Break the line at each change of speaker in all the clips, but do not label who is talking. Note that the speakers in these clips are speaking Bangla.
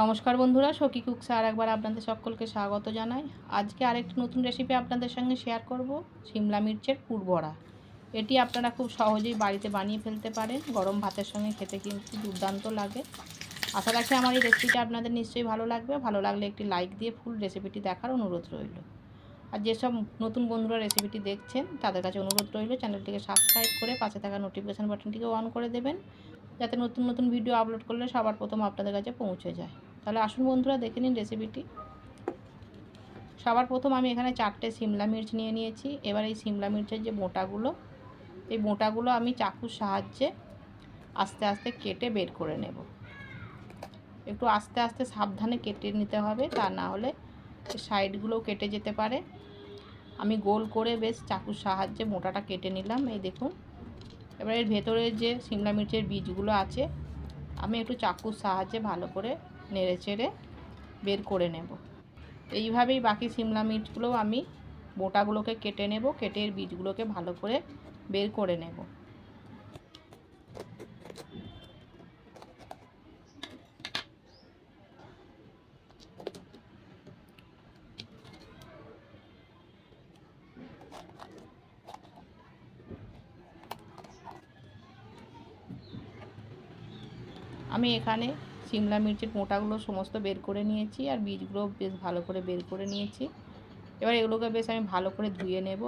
নমস্কার বন্ধুরা, সখী কুকস আর একবার আপনাদের সকলকে স্বাগত জানাই। আজকে আরেকটি নতুন রেসিপি আপনাদের সঙ্গে শেয়ার করব, সিমলা মির্চের পুর বড়া। এটি আপনারা খুব সহজেই বাড়িতে বানিয়ে ফেলতে পারেন, গরম ভাতের সঙ্গে খেতে কিন্তু দুর্দান্ত লাগে। আশা রাখি আমার এই রেসিপিটা আপনাদের নিশ্চয়ই ভালো লাগবে, ভালো লাগলে একটি লাইক দিয়ে ফুল রেসিপিটি দেখার অনুরোধ রইল। আর যেসব নতুন বন্ধুরা রেসিপিটি দেখছেন, তাদের কাছে অনুরোধ রইল চ্যানেলটিকে সাবস্ক্রাইব করে পাশে থাকা নোটিফিকেশান বাটনটিকে অন করে দেবেন। যাতে নতুন নতুন ভিডিও আপলোড করলে সবার প্রথম আপনাদের কাছে পৌঁছে যায়। তাহলে আসুন বন্ধুরা, দেখে নিন রেসিপিটি সবার প্রথম আমি এখানে চারটে সিমলা মির্চ নিয়ে নিয়েছি। এবার এই সিমলা মির্চের যে মোটাগুলো, এই মোটাগুলো আমি চাকুর সাহায্যে আস্তে আস্তে কেটে বের করে নেব। একটু আস্তে আস্তে সাবধানে কেটে নিতে হবে, তা না হলে সাইডগুলোও কেটে যেতে পারে। আমি গোল করে বেশ চাকুর সাহায্যে মোটাটা কেটে নিলাম, এই দেখুন। এবার এর ভেতরে যে সিমলা মির্চের বীজগুলো আছে, আমি একটু চাকুর সাহায্যে ভালো করে নেড়ে চেড়ে বের করে নেব। এইভাবেই বাকি সিমলা মির্চগুলোও আমি বোটাগুলোকে কেটে নেব, কেটে এর বীজগুলোকে ভালো করে বের করে নেব। আমি এখানে সিমলা মির্চের মোটাগুলো সমস্ত বের করে নিয়েছি আর বীজগুলো বেশ ভালো করে বের করে নিয়েছি। এবার এগুলোকে বেশ আমি ভালো করে ধুয়ে নেব।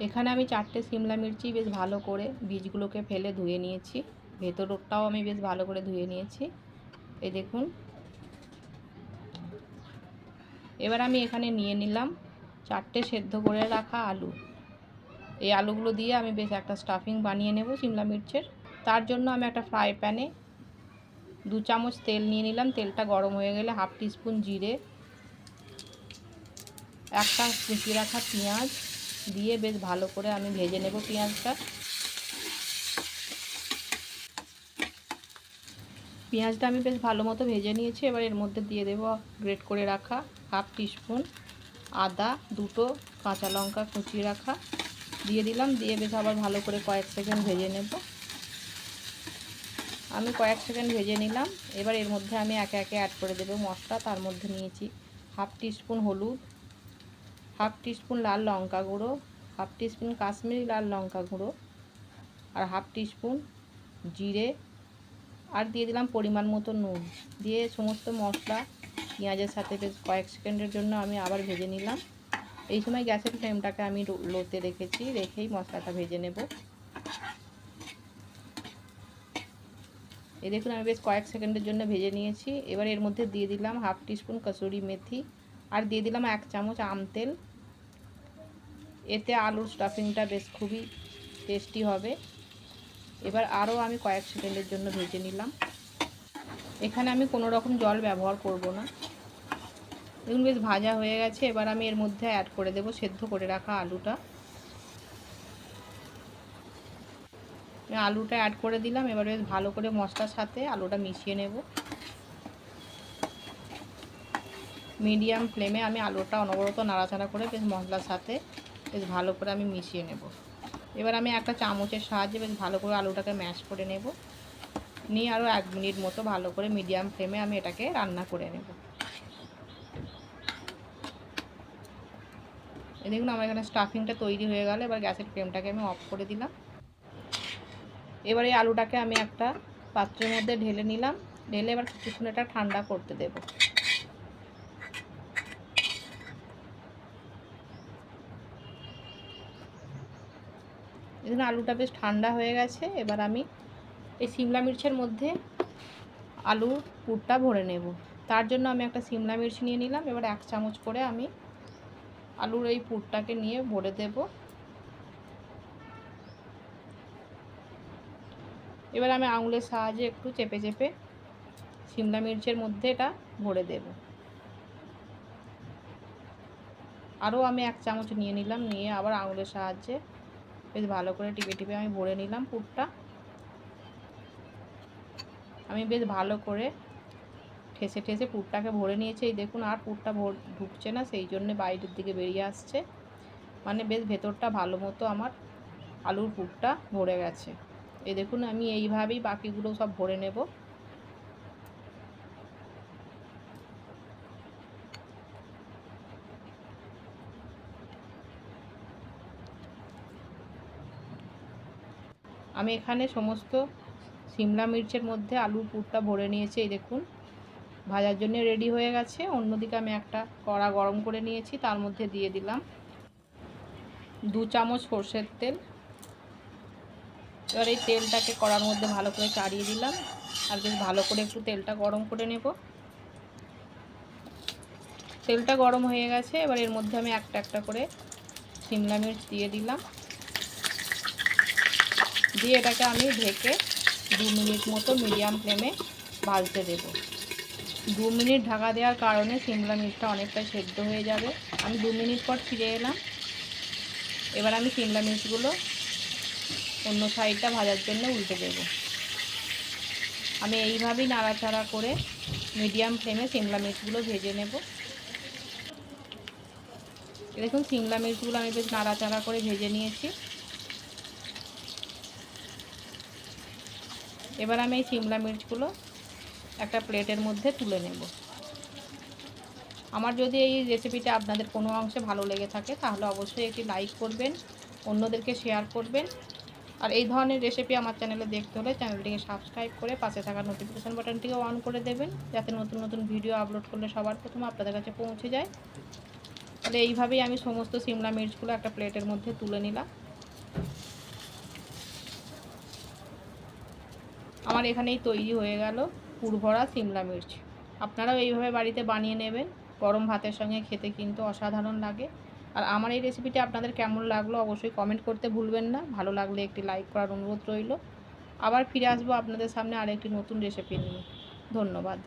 এখানে আমি চারটে সিমলা মির্চি বেশ ভালো করে বীজগুলোকে ফেলে ধুয়ে নিয়েছি। ভেতরটাও আমি বেশ ভালো করে ধুয়ে নিয়েছি। এই দেখুন। এবার আমি এখানে নিয়ে নিলাম চারটে সেদ্ধ করে রাখা আলু। এই আলুগুলো দিয়ে আমি বেশ একটা স্টাফিং বানিয়ে নেব সিমলা মির্চের। তার জন্য আমি একটা ফ্রাই প্যানে দু চামচ তেল নিয়ে নিলাম। তেলটা গরম হয়ে গেলে হাফ টিস্পুন জিরে একটা কুচি রাখা পেঁয়াজ দিয়ে বেশ ভালো করে আমি ভেজে নেব পেঁয়াজটা। পেঁয়াজটা আমি বেশ ভালো মতো ভেজে নিয়েছি। এবার এর মধ্যে দিয়ে দেব গ্রেট করে রাখা হাফ টিস্পুন আদা, দুটো কাঁচা লঙ্কা কুচিয়ে রাখা। দিয়ে দিলাম, দিয়ে বেশ আবার ভালো করে কয়েক সেকেন্ড ভেজে নেব। আমি কয়েক সেকেন্ড ভেজে নিলাম। এবার এর মধ্যে আমি একে একে অ্যাড করে দেবো মশলা। তার মধ্যে নিয়েছি হাফ টিস্পুন হলুদ হাফ টিস্পুন লাল লঙ্কা গুঁড়ো হাফ টিস্পুন কাশ্মীরি লাল লঙ্কা গুঁড়ো আর হাফ টিস্পুন জিরে। আর দিয়ে দিলাম পরিমাণ মতো নুন। দিয়ে সমস্ত মশলা পেঁয়াজের সাথে বেশ কয়েক সেকেন্ডের জন্য আমি আবার ভেজে নিলাম। এই সময় গ্যাসের ফ্লেমটাকে আমি লোতে রেখেছি, রেখেই মশলাটা ভেজে নেব। এই দেখুন, আমি বেশ কয়েক সেকেন্ডের জন্য ভেজে নিয়েছি। এবার এর মধ্যে দিয়ে দিলাম হাফ টিস্পুন কসুরি মেথি আর দিয়ে দিলাম এক চামচ আম তেল। এতে আলুর স্টাফিংটা বেশ খুবই টেস্টি হবে। এবার আরও আমি কয়েক সেকেন্ডের জন্য ভেজে নিলাম। এখানে আমি কোনো রকম জল ব্যবহার করব না। দেখুন বেশ ভাজা হয়ে গেছে, এবার আমি এর মধ্যে অ্যাড করে দেব সেদ্ধ করে রাখা আলুটা। আলুটা অ্যাড করে দিলাম, এবার বেশ ভালো করে মশলার সাথে আলুটা মিশিয়ে নেব। মিডিয়াম ফ্লেমে আমি আলুটা অনবরত নাড়াচাড়া করে বেশ মশলার সাথে বেশ ভালো করে আমি মিশিয়ে নেব। এবার আমি একটা চামচের সাহায্যে বেশ ভালো করে আলুটাকে ম্যাশ করে নেব। নিয়ে আরও এক মিনিট মতো ভালো করে মিডিয়াম ফ্লেমে আমি এটাকে রান্না করে নেব। দেখুন আমার এখানে স্টাফিংটা তৈরি হয়ে গেল, এবার গ্যাসের ফ্লেমটাকে আমি অফ করে দিলাম। এবার এই আলুটাকে আমি একটা পাত্রের মধ্যে ঢেলে নিলাম, ঢেলে এবার কিছুক্ষণ এটা ঠান্ডা করতে দেব। এখানে আলুটা বেশ ঠান্ডা হয়ে গেছে, এবার আমি এই সিমলা মির্চের মধ্যে আলুর পুরটা ভরে নেব। তার জন্য আমি একটা সিমলা মির্চ নিয়ে নিলাম, এবার এক চামচ করে আমি আলুর এই পুরটাকে নিয়ে ভরে দেব। এবার আমি আঙুলের সাহায্যে একটু চেপে চেপে সিমলা মির্চের মধ্যে এটা ভরে দেব। আরও আমি এক চামচ নিয়ে নিলাম, নিয়ে আবার আঙুলের সাহায্যে বেশ ভালো করে টিপে টিপে আমি ভরে নিলাম পুরটা। আমি বেশ ভালো করে ঠেসে ঠেসে পুরটাকে ভরে নিয়েছে। এই দেখুন, আর পুরটা ভর ঢুকছে না, সেই জন্যে বাইরের দিকে বেরিয়ে আসছে। মানে বেশ ভেতরটা ভালো মতো আমার আলুর পুরটা ভরে গেছে। এই দেখুন, আমি এইভাবেই বাকিগুলো সব ভরে নেব। আমি এখানে সমস্ত সিমলা মির্চের মধ্যে আলুর পুরটা ভরে নিয়েছি, এই দেখুন। ভাজার জন্য রেডি হয়ে গেছে। অন্যদিকে আমি একটা কড়া গরম করে নিয়েছি, তার মধ্যে দিয়ে দিলাম দু চামচ সর্ষের তেল। এবার এই তেলটাকে কড়ার মধ্যে ভালো করে চাড়িয়ে দিলাম আর বেশ ভালো করে একটু তেলটা গরম করে নেব। তেলটা গরম হয়ে গেছে, এবার এর মধ্যে আমি একটা একটা করে সিমলা মির্চ দিয়ে দিলাম। দিয়ে এটাকে আমি ঢেকে দু মিনিট মতো মিডিয়াম ফ্লেমে ভাজতে দেব। দু মিনিট ঢাকা দেওয়ার কারণে সিমলা মির্চটা অনেকটা সেদ্ধ হয়ে যাবে। আমি দু মিনিট পর ফিরে এলাম। এবার আমি সিমলা মির্চগুলো অন্য সাইডটা ভাজার জন্য উল্টে দেব। আমি এইভাবেই নাড়াচাড়া করে মিডিয়াম ফ্লেমে সিমলা মির্চগুলো ভেজে নেব। দেখুন, সিমলা মির্চগুলো আমি বেশ নাড়াচাড়া করে ভেজে নিয়েছি। এবার আমি এই সিমলা মির্চগুলো একটা প্লেটের মধ্যে তুলে নেব। আমার যদি এই রেসিপিটা আপনাদের কোনো অংশে ভালো লেগে থাকে, তাহলে অবশ্যই একটি লাইক করবেন, অন্যদেরকে শেয়ার করবেন। আর এই ধরনের রেসিপি আমার চ্যানেলে দেখতে হলে চ্যানেলটিকে সাবস্ক্রাইব করে পাশে থাকা নোটিফিকেশান বাটনটিকে অন করে দেবেন, যাতে নতুন নতুন ভিডিও আপলোড করলে সবার প্রথমে আপনাদের কাছে পৌঁছে যায়। তাহলে এইভাবেই আমি সমস্ত সিমলা মির্চগুলো একটা প্লেটের মধ্যে তুলে নিলাম। আমার এখানেই তৈরি হয়ে গেল। পুরভরা সিমলা মির্চ। আপনারাও এইভাবে বাড়িতে বানিয়ে নেবেন। গরম ভাতের সঙ্গে খেতে কিন্তু অসাধারণ লাগে। আর আমার এই রেসিপিটি আপনাদের কেমন লাগল অবশ্যই কমেন্ট করতে ভুলবেন না। ভালো লাগলে একটি লাইক করার অনুরোধ রইল। আবার ফিরে আসব আপনাদের সামনে আরেকটি নতুন রেসিপি নিয়ে। ধন্যবাদ।